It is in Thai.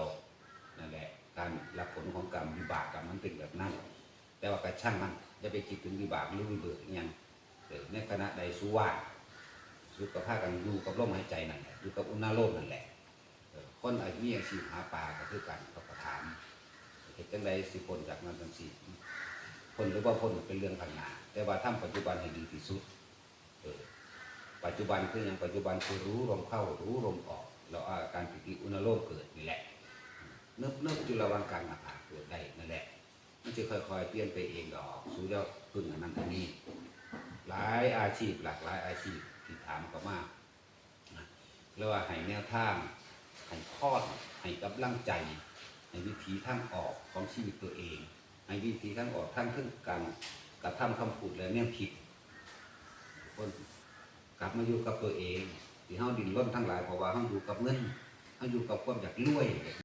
ยวนั่นแหละการรับผลของกรรมวิบากกรรมมันเป็นแบบนั้นแต่ว่ากระช่างมันจะไปคิดถึงวิบากหรือวิเบิกยังเออในขณะใดสู้ว่าสุขภาพกันอยู่กับลมหายใจนั่นแหละอยู่กับอุณโลมนั่นแหละเออคนอาชีพอาชีพหาปลาก็คือกันเขาก็ถามเหตุจังใดสิพ้นจากนั้นจังสิพ้นหรือว่าพ้นเป็นเรื่องข้างหน้าแต่ว่าทำปัจจุบันให้ดีที่สุดปัจจุบันคืออย่างปัจจุบันคือรู้ลมเข้ารู้ลมออกแล้วอาการปิติอุณโลมเกิด เนิบเนิบจุลวังกลางหน้าผาเกิดได้นั่นแหละ มันจะค่อยๆเปลี่ยนไปเองดอกสู่เจ้าพึ่งอันนั้นอันนี้ หลายอาชีพหลากหลายอาชีพที่ถามก็มากแล้วว่าให้แนวทางให้ข้อให้กำลังใจให้วิธีทางออกของชีวิตตัวเองให้วิธีทางออกทั้งทึ่งการกระทำคำพูดและเนี่ยผิดคนกลับมาอยู่กับตัวเองที่เฮาดินร่นทั้งหลายเพราะว่าเฮาอยู่กับเงินเฮาอยู่กับความอยากรวย